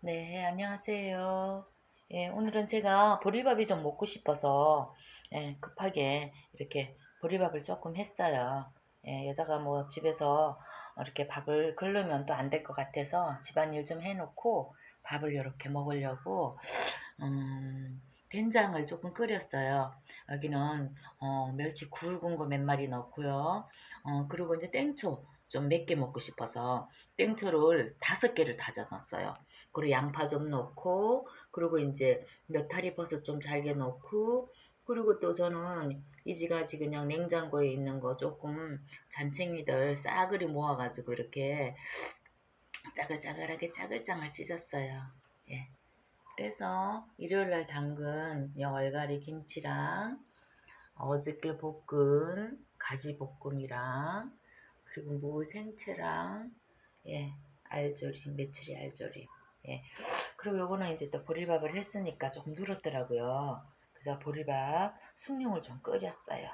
네, 안녕하세요. 예, 오늘은 제가 보리밥이 좀 먹고 싶어서 예, 급하게 이렇게 보리밥을 조금 했어요. 예, 여자가 뭐 집에서 이렇게 밥을 걸르면 또 안 될 것 같아서 집안일 좀 해놓고 밥을 이렇게 먹으려고 음, 된장을 조금 끓였어요. 여기는 어, 멸치 굵은 거 몇 마리 넣고요. 어, 그리고 이제 땡초 좀몇개 먹고 싶어서 땡초를 다섯 개를 다져 넣었어요. 그리고 양파 좀 넣고 그리고 이제 느타리 버섯 좀 잘게 넣고 그리고 또 저는 이지가지 그냥 냉장고에 있는 거 조금 잔챙이들 싸그리 모아가지고 이렇게 짜글짜글하게 짜글짜글 찢었어요. 예. 그래서 일요일 날 담근 이 얼갈이 김치랑 어저께 볶은 가지 볶음이랑 그리고 무 생채랑 예 알조림 메추리 알조림 예 그리고 요거는 이제 또 보리밥을 했으니까 조금 누렇더라고요. 그래서 보리밥 숭늉을 좀 끓였어요.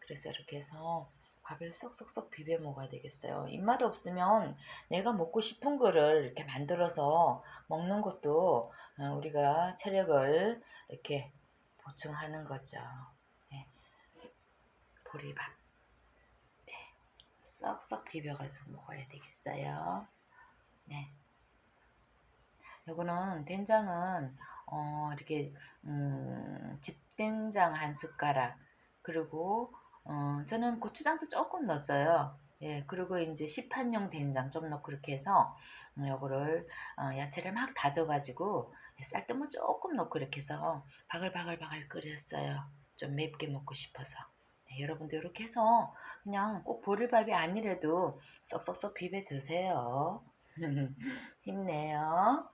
그래서 이렇게 해서 밥을 쏙쏙쏙 비벼 먹어야 되겠어요. 입맛 없으면 내가 먹고 싶은 거를 이렇게 만들어서 먹는 것도 어, 우리가 체력을 이렇게 보충하는 거죠. 예. 보리밥. 네. 쏙쏙 비벼가지고 먹어야 되겠어요. 네. 요거는 된장은 어, 이렇게 음, 집된장 한 숟가락 그리고 어, 저는 고추장도 조금 넣었어요. 예, 그리고 이제 시판용 된장 좀 넣고 이렇게 해서 음, 요거를 어, 야채를 막 다져가지고 쌀뜨물 조금 넣고 이렇게 해서 바글바글바글 끓였어요. 좀 맵게 먹고 싶어서. 네, 여러분도 이렇게 해서 그냥 꼭 보리밥이 아니래도 쏙쏙쏙 비벼 드세요. 힘내요.